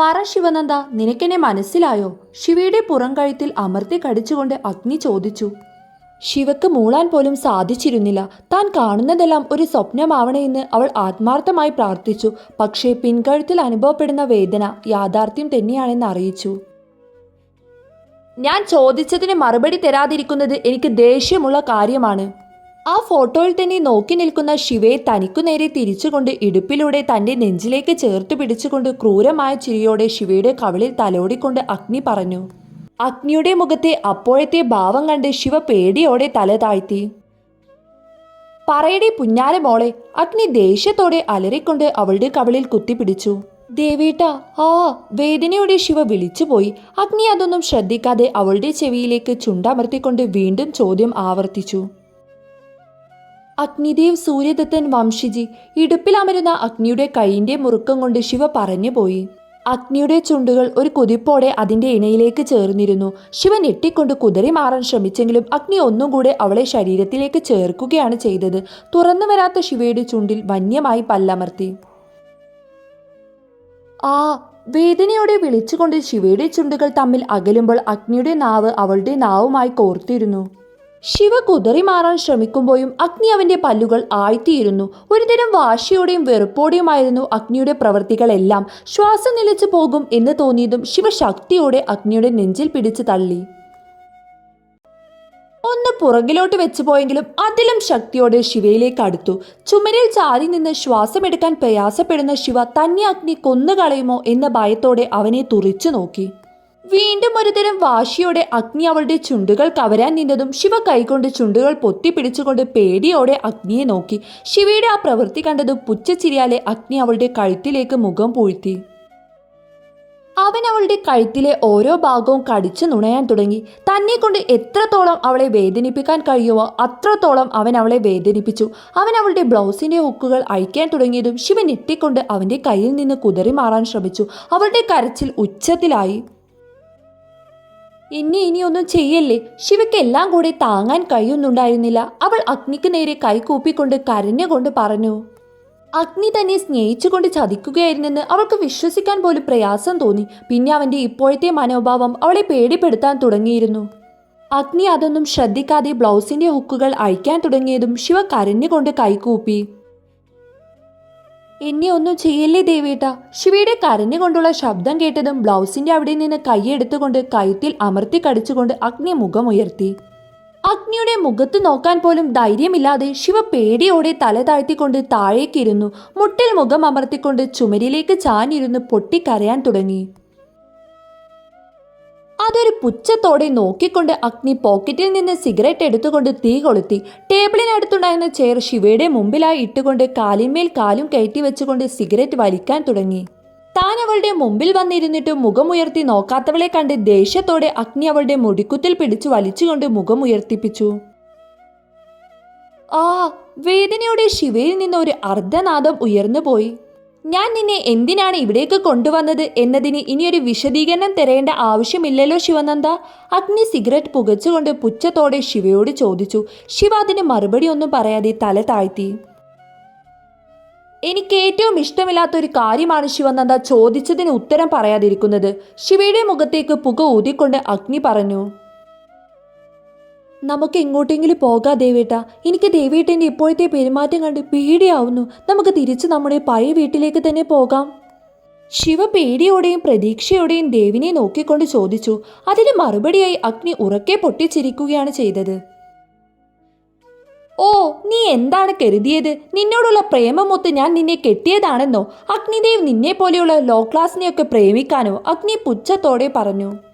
പറ ശിവനന്ദ നിനക്കെന്നെ മനസ്സിലായോ? ശിവയുടെ പുറം കഴുത്തിൽ അമർത്തി കടിച്ചുകൊണ്ട് അഗ്നി ചോദിച്ചു. ശിവക്ക് മൂളാൻ പോലും സാധിച്ചിരുന്നില്ല. താൻ കാണുന്നതെല്ലാം ഒരു സ്വപ്നമാവണമെന്ന് അവൾ ആത്മാർത്ഥമായി പ്രാർത്ഥിച്ചു. പക്ഷേ പിൻകഴുത്തിൽ അനുഭവപ്പെടുന്ന വേദന യാഥാർത്ഥ്യം തന്നെയാണെന്ന് അറിയിച്ചു. ഞാൻ ചോദിച്ചതിന് മറുപടി തരാതിരിക്കുന്നത് എനിക്ക് ദേഷ്യമുള്ള കാര്യമാണ്. ആ ഫോട്ടോയിൽ തന്നെ നോക്കി നിൽക്കുന്ന ശിവയെ തനിക്കു നേരെ തിരിച്ചുകൊണ്ട് ഇടുപ്പിലൂടെ തന്റെ നെഞ്ചിലേക്ക് ചേർത്ത് പിടിച്ചുകൊണ്ട് ക്രൂരമായ ചിരിയോടെ ശിവയുടെ കവിളിൽ തലോടിക്കൊണ്ട് അഗ്നി പറഞ്ഞു. അഗ്നിയുടെ മുഖത്തെ അപ്പോഴത്തെ ഭാവം കണ്ട് ശിവ പേടിയോടെ തല താഴ്ത്തി. പറയടി പുഞ്ഞാല മോളെ അഗ്നി ദേഷ്യത്തോടെ അലറിക്കൊണ്ട് അവളുടെ കവിളിൽ കുത്തിപ്പിടിച്ചു ദേവേട്ട ആ വേദനയോടെ ശിവ വിളിച്ചുപോയി അഗ്നി അതൊന്നും ശ്രദ്ധിക്കാതെ അവളുടെ ചെവിയിലേക്ക് ചുണ്ടമർത്തിക്കൊണ്ട് വീണ്ടും ചോദ്യം ആവർത്തിച്ചു. അഗ്നിദേവ് സൂര്യദത്തൻ വംശിജി ഇടുപ്പിലമരുന്ന അഗ്നിയുടെ കൈയിന്റെ മുറുക്കം കൊണ്ട് ശിവ പറഞ്ഞു പോയി അഗ്നിയുടെ ചുണ്ടുകൾ ഒരു കുതിപ്പോടെ അതിന്റെ ഇണയിലേക്ക് ചേർന്നിരുന്നു. ശിവൻ ഞെട്ടിക്കൊണ്ട് കുതിരി മാറാൻ ശ്രമിച്ചെങ്കിലും അഗ്നി ഒന്നും കൂടെ അവളെ ശരീരത്തിലേക്ക് ചേർക്കുകയാണ് ചെയ്തത്. തുറന്നു വരാത്ത ശിവയുടെ ചുണ്ടിൽ വന്യമായി പല്ലമർത്തി. ആ വേദനയോടെ വിളിച്ചുകൊണ്ട് ശിവയുടെ ചുണ്ടുകൾ തമ്മിൽ അകലുമ്പോൾ അഗ്നിയുടെ നാവ് അവളുടെ നാവുമായി കോർത്തിരുന്നു. ശിവ കുതറി മാറാൻ ശ്രമിക്കുമ്പോഴും അഗ്നി അവന്റെ പല്ലുകൾ ആഴ്ത്തിയിരുന്നു. ഒരുതരം വാശിയോടെയും വെറുപ്പോടെയുമായിരുന്നു അഗ്നിയുടെ പ്രവൃത്തികളെല്ലാം ശ്വാസം നിലച്ചു പോകും എന്ന് തോന്നിയതും ശിവ ശക്തിയോടെ അഗ്നിയുടെ നെഞ്ചിൽ പിടിച്ചു തള്ളി. ഒന്ന് പുറകിലോട്ട് വെച്ചു പോയെങ്കിലും അതിലും ശക്തിയോടെ ശിവയിലേക്ക് അടുത്തു. ചുമരിൽ ചാരി നിന്ന് ശ്വാസമെടുക്കാൻ പ്രയാസപ്പെടുന്ന ശിവ തന്നെ അഗ്നി കൊന്നുകളയുമോ എന്ന ഭയത്തോടെ അവനെ തുറിച്ചു നോക്കി. വീണ്ടും ഒരുതരം വാശിയോടെ അഗ്നി അവളുടെ ചുണ്ടുകൾ കവരാൻ നിന്നതും ശിവ കൈകൊണ്ട് ചുണ്ടുകൾ പൊത്തിപ്പിടിച്ചുകൊണ്ട് പേടിയോടെ അഗ്നിയെ നോക്കി. ശിവയുടെ ആ പ്രവൃത്തി കണ്ടതും പുച്ഛച്ചിരിയാലെ അഗ്നി അവളുടെ കഴുത്തിലേക്ക് മുഖം പൂഴ്ത്തി. അവൻ അവളുടെ കഴുത്തിലെ ഓരോ ഭാഗവും കടിച്ചു നുണയാൻ തുടങ്ങി. തന്നെ കൊണ്ട് എത്രത്തോളം അവളെ വേദനിപ്പിക്കാൻ കഴിയുമോ അത്രത്തോളം അവൻ അവളെ വേദനിപ്പിച്ചു. അവൻ അവളുടെ ബ്ലൗസിന്റെ ഹുക്കുകൾ അഴിക്കാൻ തുടങ്ങിയതും ശിവ ഞെട്ടിക്കൊണ്ട് അവന്റെ കയ്യിൽ നിന്ന് കുതറി മാറാൻ ശ്രമിച്ചു. അവളുടെ കരച്ചിൽ ഉച്ചത്തിലായി. എന്നെ ഇനിയൊന്നും ചെയ്യല്ലേ? ശിവയ്ക്ക് എല്ലാം കൂടെ താങ്ങാൻ കഴിയുന്നുണ്ടായിരുന്നില്ല. അവൾ അഗ്നിക്ക് നേരെ കൈകൂപ്പിക്കൊണ്ട് കരഞ്ഞുകൊണ്ട് പറഞ്ഞു അഗ്നി തന്നെ സ്നേഹിച്ചുകൊണ്ട് ചതിക്കുകയായിരുന്നെന്ന് അവൾക്ക് വിശ്വസിക്കാൻ പോലും പ്രയാസം തോന്നി. പിന്നെ അവന്റെ ഇപ്പോഴത്തെ മനോഭാവം അവളെ പേടിപ്പെടുത്താൻ തുടങ്ങിയിരുന്നു. അഗ്നി അതൊന്നും ശ്രദ്ധിക്കാതെ ബ്ലൗസിന്റെ ഹുക്കുകൾ അഴിക്കാൻ തുടങ്ങിയതും ശിവ കരഞ്ഞുകൊണ്ട് കൈകൂപ്പി എന്നെ ഒന്നും ചെയ്യല്ലേ ദേവേട്ട? ശിവയുടെ കരഞ്ഞുകൊണ്ടുള്ള ശബ്ദം കേട്ടതും ബ്ലൗസിന്റെ അവിടെ നിന്ന് കൈയെടുത്തുകൊണ്ട് കഴുത്തിൽ അമർത്തി കടിച്ചുകൊണ്ട് അഗ്നി മുഖമുയർത്തി അഗ്നിയുടെ മുഖത്ത് നോക്കാൻ പോലും ധൈര്യമില്ലാതെ ശിവ പേടിയോടെ തല താഴ്ത്തിക്കൊണ്ട് താഴേക്കിരുന്നു. മുട്ടിൽ മുഖം അമർത്തിക്കൊണ്ട് ചുമരിലേക്ക് ചാഞ്ഞിരുന്ന് പൊട്ടിക്കരയാൻ തുടങ്ങി. അതൊരു പുച്ഛത്തോടെ നോക്കിക്കൊണ്ട് അഗ്നി പോക്കറ്റിൽ നിന്ന് സിഗരറ്റ് എടുത്തുകൊണ്ട് തീ കൊളുത്തി. ടേബിളിനടുത്തുണ്ടായിരുന്ന ചെയർ ശിവയുടെ മുമ്പിലായി ഇട്ടുകൊണ്ട് കാലിന്മേൽ കാലും കയറ്റി വെച്ചുകൊണ്ട് സിഗരറ്റ് വലിക്കാൻ തുടങ്ങി. താൻ അവളുടെ മുമ്പിൽ വന്നിരുന്നിട്ട് മുഖമുയർത്തി നോക്കാത്തവളെ കണ്ട് ദേഷ്യത്തോടെ അഗ്നി അവളുടെ മുടിക്കുത്തിൽ പിടിച്ചു വലിച്ചുകൊണ്ട് മുഖമുയർത്തിപ്പിച്ചു. ആ വേദനയുടെ ശിവയിൽ നിന്ന് ഒരു അർദ്ധനാദം ഉയർന്നുപോയി. ഞാൻ നിന്നെ എന്തിനാണ് ഇവിടേക്ക് കൊണ്ടുവന്നത് എന്നതിന് ഇനിയൊരു വിശദീകരണം തരേണ്ട ആവശ്യമില്ലല്ലോ ശിവനന്ദ. അഗ്നി സിഗരറ്റ് പുകച്ചുകൊണ്ട് പുച്ഛത്തോടെ ശിവയോട് ചോദിച്ചു. ശിവ അതിന് മറുപടി ഒന്നും പറയാതെ തല താഴ്ത്തി. എനിക്ക് ഏറ്റവും ഇഷ്ടമില്ലാത്ത ഒരു കാര്യമാണ് ശിവനന്ദ ചോദിച്ചതിന് ഉത്തരം പറയാതിരിക്കുന്നത്. ശിവയുടെ മുഖത്തേക്ക് പുക ഊതിക്കൊണ്ട് അഗ്നി പറഞ്ഞു. നമുക്ക് എങ്ങോട്ടെങ്കിലും പോകാം ദേവേട്ട. എനിക്ക് ദേവേട്ടന്റെ ഇപ്പോഴത്തെ പെരുമാറ്റം കണ്ട് പേടിയാവുന്നു. നമുക്ക് തിരിച്ച് നമ്മുടെ പഴയ വീട്ടിലേക്ക് തന്നെ പോകാം. ശിവ പേടിയോടെയും പ്രതീക്ഷയോടെയും ദേവിനെ നോക്കിക്കൊണ്ട് ചോദിച്ചു. അതിന് മറുപടിയായി അഗ്നി ഉറക്കെ പൊട്ടിച്ചിരിക്കുകയാണ് ചെയ്തത്. ഓ നീ എന്താണ് കരുതിയത്? നിന്നോടുള്ള പ്രേമമൊത്ത് ഞാൻ നിന്നെ കെട്ടിയതാണെന്നോ? അഗ്നിദേവ് നിന്നെ പോലെയുള്ള ലോ ക്ലാസിനെയൊക്കെ പ്രേമിക്കാനോ? അഗ്നി പുച്ഛത്തോടെ പറഞ്ഞു.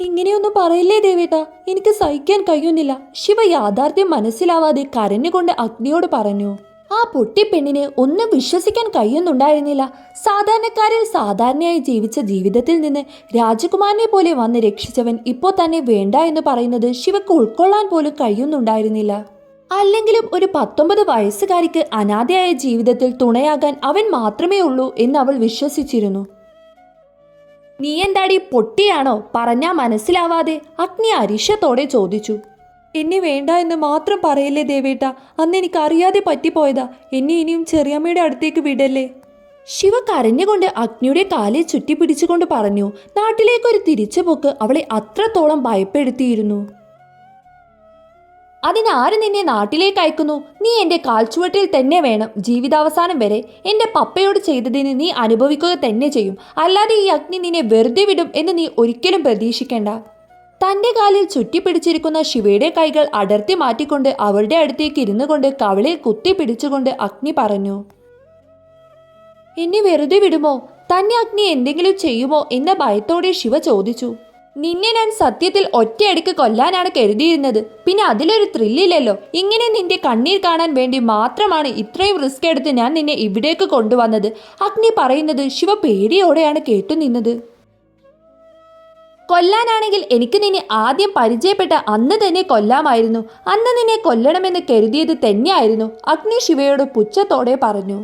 ഇങ്ങനെയൊന്നും പറയില്ലേ ദേവേട്ട? എനിക്ക് സഹിക്കാൻ കഴിയുന്നില്ല. ശിവ യാഥാർത്ഥ്യം മനസ്സിലാവാതെ കരഞ്ഞുകൊണ്ട് അഗ്നിയോട് പറഞ്ഞു ആ പൊട്ടിപ്പെണ്ണിനെ ഒന്നും വിശ്വസിക്കാൻ കഴിയുന്നുണ്ടായിരുന്നില്ല. സാധാരണക്കാരിൽ സാധാരണയായി ജീവിച്ച ജീവിതത്തിൽ നിന്ന് രാജകുമാരനെ പോലെ വന്ന് രക്ഷിച്ചവൻ ഇപ്പോൾ തന്നെ വേണ്ട എന്ന് പറയുന്നത് ശിവക്ക് ഉൾക്കൊള്ളാൻ പോലും കഴിയുന്നുണ്ടായിരുന്നില്ല. അല്ലെങ്കിലും ഒരു പത്തൊമ്പത് വയസ്സുകാരിക്ക് അനാഥയായ ജീവിതത്തിൽ തുണയാകാൻ അവൻ മാത്രമേ ഉള്ളൂ എന്ന് അവൾ വിശ്വസിച്ചിരുന്നു. നീ എന്താടി പൊട്ടിയാണോ? പറഞ്ഞാ മനസ്സിലാവാതെ അഗ്നി അരിശത്തോടെ ചോദിച്ചു. എന്നെ വേണ്ട എന്ന് മാത്രം പറയല്ലേ ദേവേട്ട. അന്ന് എനിക്ക് അറിയാതെ പറ്റിപ്പോയതാ. എന്നെ ഇനിയും ചെറിയമ്മയുടെ അടുത്തേക്ക് വിടല്ലേ? ശിവ കരഞ്ഞുകൊണ്ട് അഗ്നിയുടെ കാലിൽ ചുറ്റിപ്പിടിച്ചുകൊണ്ട് പറഞ്ഞു. നാട്ടിലേക്കൊരു തിരിച്ചുപോക്ക് അവളെ അത്രത്തോളം ഭയപ്പെടുത്തിയിരുന്നു. അതിനാര് നിന്നെ നാട്ടിലേക്ക് അയക്കുന്നു? നീ എന്റെ കാൽച്ചുവട്ടിൽ തന്നെ വേണം. ജീവിതാവസാനം വരെ എന്റെ പപ്പയോട് ചെയ്തതിന് നീ അനുഭവിക്കുക തന്നെ ചെയ്യും. അല്ലാതെ ഈ അഗ്നി നിന്നെ വെറുതെ വിടും എന്ന് നീ ഒരിക്കലും പ്രതീക്ഷിക്കേണ്ട. തന്റെ കാലിൽ ചുറ്റിപ്പിടിച്ചിരിക്കുന്ന ശിവയുടെ കൈകൾ അടർത്തി മാറ്റിക്കൊണ്ട് അവളുടെ അടുത്തേക്ക് ഇരുന്നു കൊണ്ട് കവളിൽ കുത്തി പിടിച്ചുകൊണ്ട് അഗ്നി പറഞ്ഞു. എന്നെ വെറുതെ വിടുമോ? തന്നെ അഗ്നി എന്തെങ്കിലും ചെയ്യുമോ? എന്ന ഭയത്തോടെ ശിവ ചോദിച്ചു. നിന്നെ ഞാൻ സത്യത്തിൽ ഒറ്റയടിക്ക് കൊല്ലാനാണ് കരുതിയിരുന്നത്. പിന്നെ അതിലൊരു ത്രില്ലില്ലല്ലോ ഇങ്ങനെ നിന്റെ കണ്ണീർ കാണാൻ വേണ്ടി മാത്രമാണ് ഇത്രയും റിസ്ക് എടുത്ത് ഞാൻ നിന്നെ ഇവിടേക്ക് കൊണ്ടുവന്നത്. അഗ്നി പറയുന്നത് ശിവ പേടിയോടെയാണ് കേട്ടുനിന്നത്. കൊല്ലാനാണെങ്കിൽ എനിക്ക് നിന്നെ ആദ്യം പരിചയപ്പെട്ട അന്ന് തന്നെ കൊല്ലാമായിരുന്നു. അന്ന് നിന്നെ കൊല്ലണമെന്ന് കരുതിയത് തന്നെയായിരുന്നു. അഗ്നി ശിവയോട് പുച്ഛത്തോടെ പറഞ്ഞു.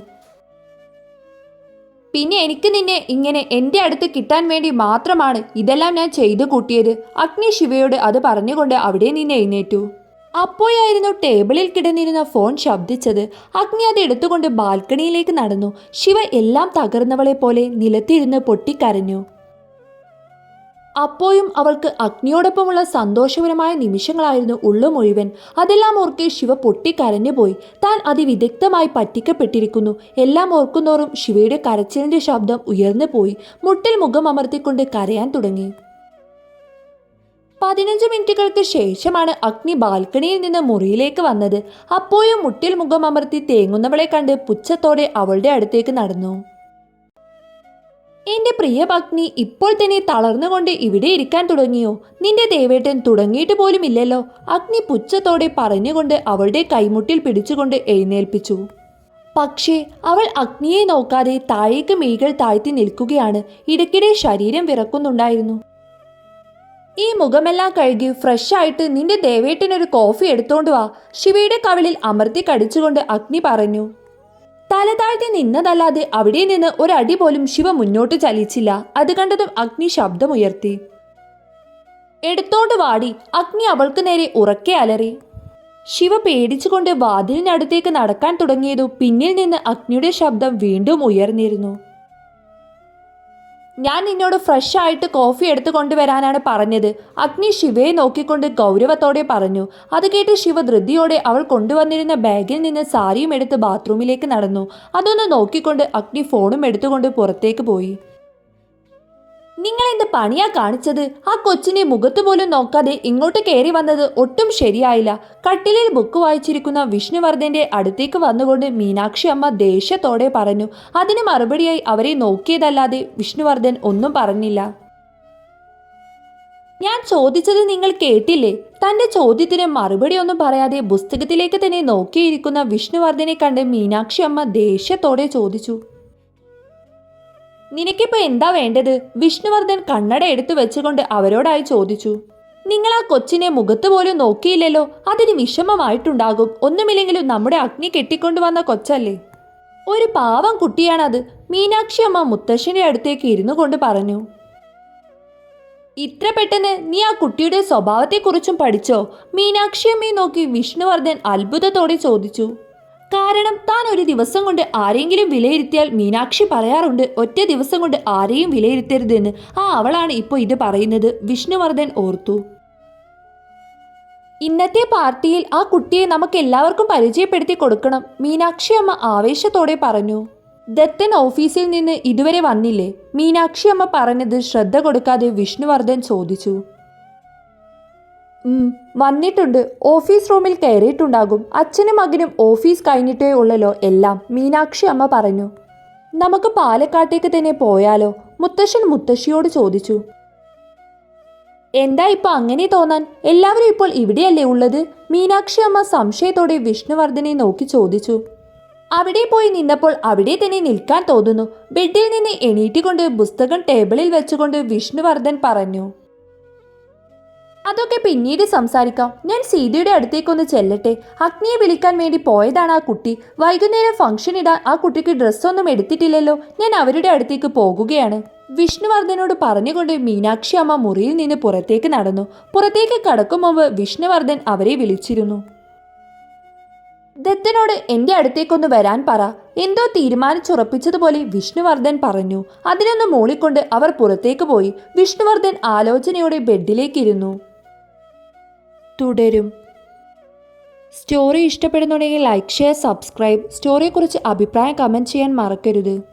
പിന്നെ എനിക്ക് നിന്നെ ഇങ്ങനെ എന്റെ അടുത്ത് കിട്ടാൻ വേണ്ടി മാത്രമാണ് ഇതെല്ലാം ഞാൻ ചെയ്തു കൂട്ടിയത്. അഗ്നി ശിവയോട് അത് പറഞ്ഞുകൊണ്ട് അവിടെ നിന്ന് എഴുന്നേറ്റു. അപ്പോഴായിരുന്നു ടേബിളിൽ കിടന്നിരുന്ന ഫോൺ ശബ്ദിച്ചത്. അഗ്നി അത് എടുത്തുകൊണ്ട് ബാൽക്കണിയിലേക്ക് നടന്നു. ശിവ എല്ലാം തകർന്നവളെ പോലെ നിലത്തിരുന്ന് പൊട്ടിക്കരഞ്ഞു. അപ്പോഴും അവൾക്ക് അഗ്നിയോടൊപ്പമുള്ള സന്തോഷപരമായ നിമിഷങ്ങളായിരുന്നു ഉള്ളു മുഴുവൻ. അതെല്ലാം ഓർക്കെ ശിവ പൊട്ടിക്കരഞ്ഞുപോയി താൻ അതിവിദഗ്ധമായി പറ്റിക്കപ്പെട്ടിരിക്കുന്നു. എല്ലാം ഓർക്കുന്നോറും ശിവയുടെ കരച്ചിലിന്റെ ശബ്ദം ഉയർന്നു പോയി. മുട്ടിൽ മുഖം അമർത്തിക്കൊണ്ട് കരയാൻ തുടങ്ങി. പതിനഞ്ച് മിനിറ്റുകൾക്ക് ശേഷമാണ് അഗ്നി ബാൽക്കണിയിൽ നിന്ന് മുറിയിലേക്ക് വന്നത്. അപ്പോഴും മുട്ടിൽ മുഖം അമർത്തി തേങ്ങുന്നവളെ കണ്ട് പുച്ഛത്തോടെ അവളുടെ അടുത്തേക്ക് നടന്നു. എന്റെ പ്രിയ പത്നി ഇപ്പോൾ തന്നെ തളർന്നുകൊണ്ട് ഇവിടെ ഇരിക്കാൻ തുടങ്ങിയോ? നിന്റെ ദേവേട്ടൻ തുടങ്ങിയിട്ട് പോലും ഇല്ലല്ലോ. അഗ്നി പുച്ഛത്തോടെ പറഞ്ഞുകൊണ്ട് അവളുടെ കൈമുട്ടിൽ പിടിച്ചുകൊണ്ട് എഴുന്നേൽപ്പിച്ചു. പക്ഷേ അവൾ അഗ്നിയെ നോക്കാതെ താഴേക്ക് മെയ്കൾ താഴ്ത്തി നിൽക്കുകയാണ്. ഇടയ്ക്കിടെ ശരീരം വിറക്കുന്നുണ്ടായിരുന്നു. ഈ മുഖമെല്ലാം കഴുകി ഫ്രഷ് ആയിട്ട് നിന്റെ ദേവേട്ടനൊരു കോഫി എടുത്തോണ്ട് വാ. ശിവയുടെ കവിളിൽ അമർത്തി കടിച്ചുകൊണ്ട് അഗ്നി പറഞ്ഞു തല താഴ്ത്തി നിന്നതല്ലാതെ അവിടെ നിന്ന് ഒരടി പോലും ശിവ മുന്നോട്ട് ചലിച്ചില്ല. അത് കണ്ടതും അഗ്നി ശബ്ദമുയർത്തി. എടുത്തോണ്ട് വാടി. അഗ്നി അവൾക്ക് നേരെ ഉറക്കെ അലറി. ശിവ പേടിച്ചുകൊണ്ട് വാതിലിനടുത്തേക്ക് നടക്കാൻ തുടങ്ങിയതു പിന്നിൽ നിന്ന് അഗ്നിയുടെ ശബ്ദം വീണ്ടും ഉയർന്നിരുന്നു. ഞാൻ നിന്നോട് ഫ്രഷ് ആയിട്ട് കോഫി എടുത്തു കൊണ്ടുവരാനാണ് പറഞ്ഞത്. അഗ്നി ശിവയെ നോക്കിക്കൊണ്ട് ഗൗരവത്തോടെ പറഞ്ഞു. അത് കേട്ട് ശിവ ധൃതിയോടെ അവൾ കൊണ്ടുവന്നിരുന്ന ബാഗിൽ നിന്ന് സാരിയും എടുത്ത് ബാത്റൂമിലേക്ക് നടന്നു. അതൊന്ന് നോക്കിക്കൊണ്ട് അഗ്നി ഫോണും എടുത്തുകൊണ്ട് പുറത്തേക്ക് പോയി. നിങ്ങൾ എന്ത് പണിയാ കാണിച്ചത്? ആ കൊച്ചിനെ മുഖത്ത് പോലും നോക്കാതെ ഇങ്ങോട്ട് കയറി വന്നത് ഒട്ടും ശരിയായില്ല. കട്ടിലിൽ ബുക്ക് വായിച്ചിരിക്കുന്ന വിഷ്ണുവർദ്ധന്റെ അടുത്തേക്ക് വന്നുകൊണ്ട് മീനാക്ഷി അമ്മ ദേഷ്യത്തോടെ പറഞ്ഞു അതിന് മറുപടിയായി അവരെ നോക്കിയതല്ലാതെ വിഷ്ണുവർദ്ധൻ ഒന്നും പറഞ്ഞില്ല. ഞാൻ ചോദിച്ചത് നിങ്ങൾ കേട്ടില്ലേ? തന്റെ ചോദ്യത്തിന് മറുപടി ഒന്നും പറയാതെ പുസ്തകത്തിലേക്ക് തന്നെ നോക്കിയിരിക്കുന്ന വിഷ്ണുവർദ്ധനെ കണ്ട് മീനാക്ഷി അമ്മ ദേഷ്യത്തോടെ ചോദിച്ചു നിനക്കിപ്പോ എന്താ വേണ്ടത്? വിഷ്ണുവർദ്ധൻ കണ്ണട എടുത്തു വെച്ചുകൊണ്ട് അവരോടായി ചോദിച്ചു. നിങ്ങൾ ആ കൊച്ചിനെ മുഖത്ത് പോലും നോക്കിയില്ലല്ലോ. അതിന് വിഷമമായിട്ടുണ്ടാകും. ഒന്നുമില്ലെങ്കിലും നമ്മുടെ അഗ്നി കെട്ടിക്കൊണ്ടുവന്ന കൊച്ചല്ലേ? ഒരു പാവം കുട്ടിയാണത്. മീനാക്ഷി അമ്മ മുത്തശ്ശിന്റെ അടുത്തേക്ക് ഇരുന്നു കൊണ്ട് പറഞ്ഞു. ഇത്ര പെട്ടെന്ന് നീ ആ കുട്ടിയുടെ സ്വഭാവത്തെക്കുറിച്ചും പഠിച്ചോ? മീനാക്ഷി അമ്മയെ നോക്കി വിഷ്ണുവർദ്ധൻ അത്ഭുതത്തോടെ ചോദിച്ചു. കാരണം താൻ ഒരു ദിവസം കൊണ്ട് ആരെങ്കിലും വിലയിരുത്തിയാൽ മീനാക്ഷി പറയാറുണ്ട് ഒറ്റ ദിവസം കൊണ്ട് ആരെയും വിലയിരുത്തരുതെന്ന്. ആ അവളാണ് ഇപ്പോൾ ഇത് പറയുന്നത്. വിഷ്ണുവർദ്ധൻ ഓർത്തു. ഇന്നത്തെ പാർട്ടിയിൽ ആ കുട്ടിയെ നമുക്ക് എല്ലാവർക്കും പരിചയപ്പെടുത്തി കൊടുക്കണം മീനാക്ഷി അമ്മ ആവേശത്തോടെ പറഞ്ഞു. ദത്തൻ ഓഫീസിൽ നിന്ന് ഇതുവരെ വന്നില്ലേ? മീനാക്ഷി അമ്മ പറഞ്ഞത് ശ്രദ്ധ കൊടുക്കാതെ വിഷ്ണുവർദ്ധൻ ചോദിച്ചു. വന്നിട്ടുണ്ട്. ഓഫീസ് റൂമിൽ കയറിയിട്ടുണ്ടാകും. അച്ഛനും മകനും ഓഫീസ് കഴിഞ്ഞിട്ടേ ഉള്ളല്ലോ എല്ലാം മീനാക്ഷി അമ്മ പറഞ്ഞു. നമുക്ക് പാലക്കാട്ടേക്ക് തന്നെ പോയാലോ? മുത്തശ്ശൻ മുത്തശ്ശിയോട് ചോദിച്ചു. എന്താ ഇപ്പൊ അങ്ങനെ തോന്നാൻ? എല്ലാവരും ഇപ്പോൾ ഇവിടെയല്ലേ ഉള്ളത്? മീനാക്ഷി അമ്മ സംശയത്തോടെ വിഷ്ണുവർദ്ധനെ നോക്കി ചോദിച്ചു. അവിടെ പോയി നിന്നപ്പോൾ അവിടെ തന്നെ നിൽക്കാൻ തോന്നുന്നു. ബെഡിൽ നിന്ന് എണീറ്റുകൊണ്ട് പുസ്തകം ടേബിളിൽ വെച്ചുകൊണ്ട് വിഷ്ണുവർദ്ധൻ പറഞ്ഞു. അതൊക്കെ പിന്നീട് സംസാരിക്കാം. ഞാൻ സീതയുടെ അടുത്തേക്കൊന്ന് ചെല്ലട്ടെ. അഗ്നിയെ വിളിക്കാൻ വേണ്ടി പോയതാണ് ആ കുട്ടി. വൈകുന്നേരം ഫംഗ്ഷൻ ഇടാൻ ആ കുട്ടിക്ക് ഡ്രസ്സൊന്നും എടുത്തിട്ടില്ലല്ലോ. ഞാൻ അവരുടെ അടുത്തേക്ക് പോകുകയാണ്. വിഷ്ണുവർദ്ധനോട് പറഞ്ഞുകൊണ്ട് മീനാക്ഷി അമ്മ മുറിയിൽ നിന്ന് പുറത്തേക്ക് നടന്നു. പുറത്തേക്ക് കടക്കും മുമ്പ് വിഷ്ണുവർദ്ധൻ അവരെ വിളിച്ചിരുന്നു. ദത്തനോട് എന്റെ അടുത്തേക്കൊന്ന് വരാൻ പറ. എന്തോ തീരുമാനിച്ചുറപ്പിച്ചതുപോലെ വിഷ്ണുവർദ്ധൻ പറഞ്ഞു. അതിനൊന്ന് മൂളിക്കൊണ്ട് അവർ പുറത്തേക്ക് പോയി. വിഷ്ണുവർദ്ധൻ ആലോചനയോടെ ബെഡിലേക്കിരുന്നു. തുടരും. സ്റ്റോറി ഇഷ്ടപ്പെടുന്നുണ്ടെങ്കിൽ ലൈക്ക് ഷെയർ സബ്സ്ക്രൈബ് സ്റ്റോറിയെക്കുറിച്ച് അഭിപ്രായം കമന്റ് ചെയ്യാൻ മറക്കരുത്.